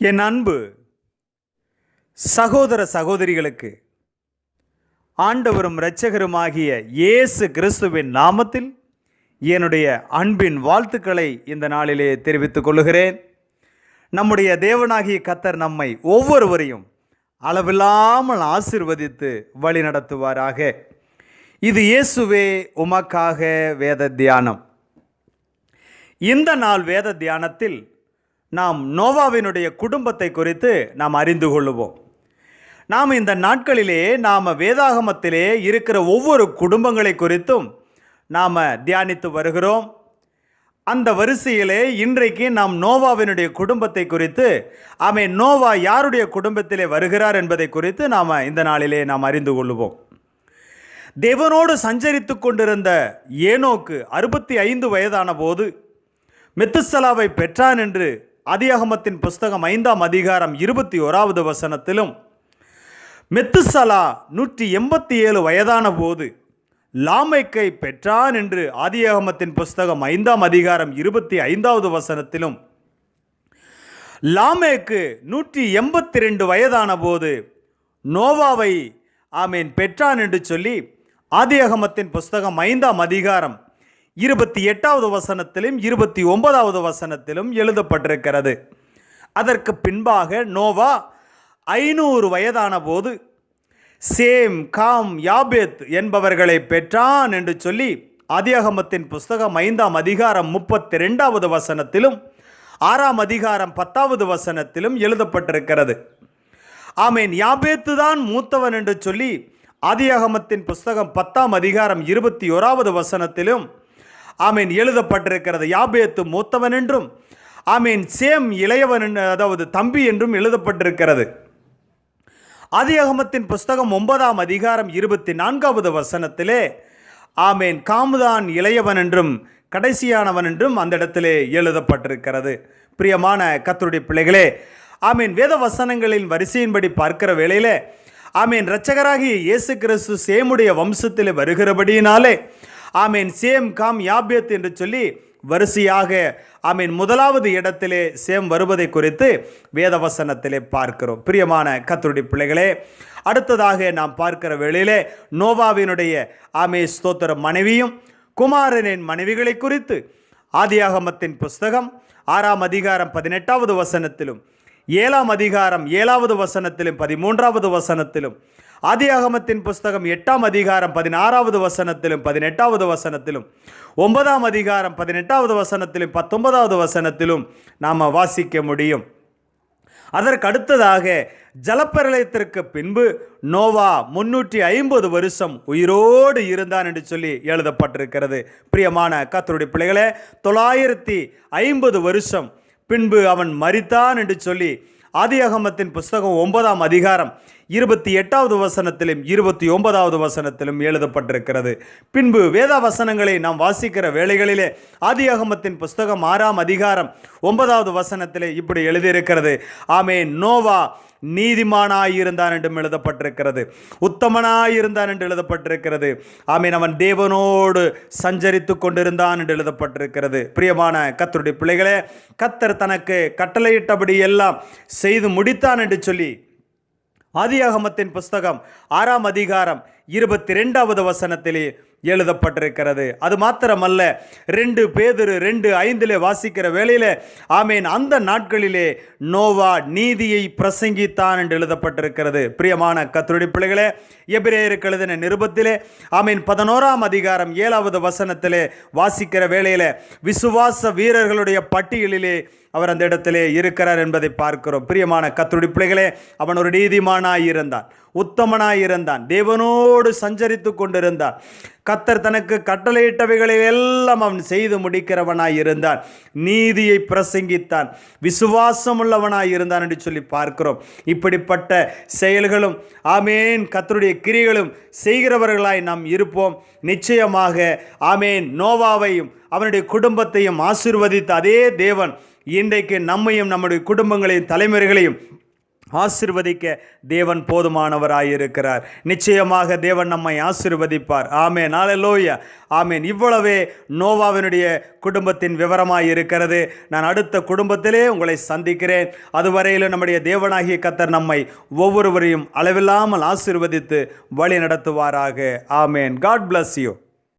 என் அன்பு சகோதர சகோதரிகளுக்கு ஆண்டவரும் இரட்சகருமாகிய இயேசு கிறிஸ்துவின் நாமத்தில் என்னுடைய அன்பின் வாழ்த்துக்களை இந்த நாளிலே தெரிவித்துக் கொள்கிறேன் நம்முடைய தேவனாகிய கத்தர் நம்மை ஒவ்வொருவரையும் அளவில்லாமல் ஆசிர்வதித்து வழி நடத்துவாராக. இது இயேசுவே உமக்காக வேத தியானம். இந்த நாள் வேத தியானத்தில் நாம் நோவாவினுடைய குடும்பத்தை குறித்து நாம் அறிந்து கொள்ளுவோம். நாம் இந்த நாட்களிலே நாம் வேதாகமத்திலே இருக்கிற ஒவ்வொரு குடும்பங்களை குறித்தும் நாம் தியானித்து வருகிறோம். அந்த வரிசையிலே இன்றைக்கு நாம் நோவாவினுடைய குடும்பத்தை குறித்து ஆமே நோவா யாருடைய குடும்பத்திலே வருகிறார் என்பதை குறித்து நாம் இந்த நாளிலே நாம் அறிந்து கொள்ளுவோம். தேவனோடு சஞ்சரித்து கொண்டிருந்த ஏனோக்கு அறுபத்தி ஐந்து வயதான போது மெத்துசலாவை பெற்றான் என்று அதியகமத்தின் புஸ்தகம் ஐந்தாம் அதிகாரம் இருபத்தி ஓராவது வசனத்திலும் மெத்துசலா நூற்றி எண்பத்தி ஏழு வயதான போது லாமைக்கை பெற்றான் என்று ஆதியாகமத்தின் புஸ்தகம் ஐந்தாம் அதிகாரம் இருபத்தி ஐந்தாவது வசனத்திலும் லாமேக்கு நூற்றி எண்பத்தி ரெண்டு வயதான போது நோவாவை ஆமீன் பெற்றான் என்று சொல்லி ஆதியாகமத்தின் புஸ்தகம் ஐந்தாம் அதிகாரம் இருபத்தி எட்டாவது வசனத்திலும் இருபத்தி ஒன்பதாவது வசனத்திலும் எழுதப்பட்டிருக்கிறது. அதற்கு பின்பாக நோவா ஐநூறு வயதான போது சேம் காம் யாபேத் என்பவர்களை பெற்றான் என்று சொல்லி ஆதியாகமத்தின் புஸ்தகம் ஐந்தாம் அதிகாரம் முப்பத்தி ரெண்டாவது வசனத்திலும் ஆறாம் அதிகாரம் பத்தாவது வசனத்திலும் எழுதப்பட்டிருக்கிறது. ஆமேன் யாபேத்து தான் மூத்தவன் என்று சொல்லி ஆதியாகமத்தின் புஸ்தகம் பத்தாம் அதிகாரம் இருபத்தி ஓராவது வசனத்திலும் ஆமீன் எழுதப்பட்டிருக்கிறது. யாபேத்து மூத்தவன் என்றும் ஆமீன் சேம் இளையவன் என்று- அதாவது தம்பி என்றும் எழுதப்பட்டிருக்கிறது. அதியகமத்தின் புஸ்தகம் ஒன்பதாம் அதிகாரம் இருபத்தி நான்காவது வசனத்திலே ஆமேன் காமுதான் இளையவன் என்றும் கடைசியானவன் என்றும் அந்த இடத்திலே எழுதப்பட்டிருக்கிறது. பிரியமான கத்தருடைய பிள்ளைகளே ஆமீன் வேத வசனங்களின் வரிசையின்படி பார்க்கிற வேளையிலே ஆமீன் இரட்சகராகிய இயேசு கிறிஸ்து சேமுடைய வம்சத்தில் வருகிறபடியினாலே ஆமீன். சேம் காம் யாபியத் என்று சொல்லி வரிசையாக ஆமீன் முதலாவது இடத்திலே சேம் வருவதை குறித்து வேதவசனத்திலே பார்க்கிறோம். பிரியமான கத்தருடைய பிள்ளைகளே அடுத்ததாக நாம் பார்க்கிற வேளையிலே நோவாவினுடைய ஆமே ஸ்தோத்திர மனைவியும் குமாரனின் மனைவிகளை குறித்து ஆதியாகமத்தின் புஸ்தகம் ஆறாம் அதிகாரம் பதினெட்டாவது வசனத்திலும் ஏழாம் அதிகாரம் ஏழாவது வசனத்திலும் பதிமூன்றாவது வசனத்திலும் ஆதியாகமத்தின் புஸ்தகம் எட்டாம் அதிகாரம் பதினாறாவது வசனத்திலும் பதினெட்டாவது வசனத்திலும் ஒன்பதாம் அதிகாரம் பதினெட்டாவது வசனத்திலும் பத்தொன்பதாவது வசனத்திலும் நாம் வாசிக்க முடியும். அதற்கு அடுத்ததாக ஜலப்பிரளயத்திற்கு பின்பு நோவா முன்னூற்றி ஐம்பது வருஷம் உயிரோடு இருந்தான் என்று சொல்லி எழுதப்பட்டிருக்கிறது. பிரியமான கத்தருடைய பிள்ளைகளே தொள்ளாயிரத்தி ஐம்பது வருஷம் பின்பு அவன் மறித்தான் என்று சொல்லி ஆதியாகமத்தின் புஸ்தகம் ஒன்பதாம் அதிகாரம் இருபத்தி எட்டாவது வசனத்திலும் இருபத்தி ஒன்பதாவது வசனத்திலும் எழுதப்பட்டிருக்கிறது. பின்பு வேத வசனங்களை நாம் வாசிக்கிற வேளைகளிலே ஆதியாகமத்தின் புஸ்தகம் ஆறாம் அதிகாரம் ஒன்பதாவது வசனத்திலே இப்படி எழுதியிருக்கிறது. ஆமே நோவா நீதிமானாயிருந்தான் என்றும் எழுதப்பட்டிருக்கிறது. உத்தமனாயிருந்தான் என்று எழுதப்பட்டிருக்கிறது. ஆமீன். அவன் தேவனோடு சஞ்சரித்து கொண்டிருந்தான் என்று எழுதப்பட்டிருக்கிறது. பிரியமான கத்தருடைய பிள்ளைகளே கத்தர் தனக்கு கட்டளையிட்டபடி எல்லாம் செய்து முடித்தான் என்று சொல்லி ஆதியாகமத்தின் புஸ்தகம் ஆறாம் அதிகாரம். இருபத்தி ரெண்டாவது வசனத்திலே எழுதப்பட்டிருக்கிறது. அது மாத்திரமல்ல ரெண்டு பேதரு ரெண்டு ஐந்திலே வாசிக்கிற வேளையில் ஆமேன் அந்த நாட்களிலே நோவா நீதியை பிரசங்கித்தான் என்று எழுதப்பட்டிருக்கிறது. பிரியமான கத்தருடைய பிள்ளைகளே எபிரேயருக்கு எழுதின நிருபத்திலே ஆமீன் பதினோராம் அதிகாரம் ஏழாவது வசனத்திலே வாசிக்கிற வேளையில் விசுவாச வீரர்களுடைய பட்டியலிலே அவர் அந்த இடத்திலே இருக்கிறார் என்பதை பார்க்கிறோம். பிரியமான கத்தருடைய பிள்ளைகளே அவன் ஒரு நீதிமானாய் இருந்தான் உத்தமனாய் இருந்தான் தேவனோடு சஞ்சரித்து கொண்டிருந்தான் கத்தர் தனக்கு கட்டளையிட்டவைகளை எல்லாம் அவன் செய்து முடிக்கிறவனாய் இருந்தான் நீதியை பிரசங்கித்தான். விசுவாசம் உள்ளவனாய் இருந்தான் என்று சொல்லி பார்க்கிறோம். இப்படிப்பட்ட செயல்களும் ஆமேன் கத்தருடைய கிரிகளும் செய்கிறவர்களாய் நாம் இருப்போம். நிச்சயமாக ஆமேன் நோவாவையும் அவனுடைய குடும்பத்தையும் ஆசிர்வதித்த அதே தேவன் இன்றைக்கு நம்மையும் நம்முடைய குடும்பங்களையும் தலைமுறைகளையும் ஆசிர்வதிக்க தேவன் போதுமானவராயிருக்கிறார். நிச்சயமாக தேவன் நம்மை ஆசிர்வதிப்பார். ஆமேன். ஹalleluya ஆமேன். இவ்வளவே நோவாவினுடைய குடும்பத்தின் விவரமாக இருக்கிறது நான் அடுத்த குடும்பத்திலே உங்களை சந்திக்கிறேன். அதுவரையிலும் நம்முடைய தேவனாகிய கத்தர் நம்மை ஒவ்வொருவரையும் அளவில்லாமல் ஆசிர்வதித்து வழி நடத்துவாராக ஆமேன். God bless you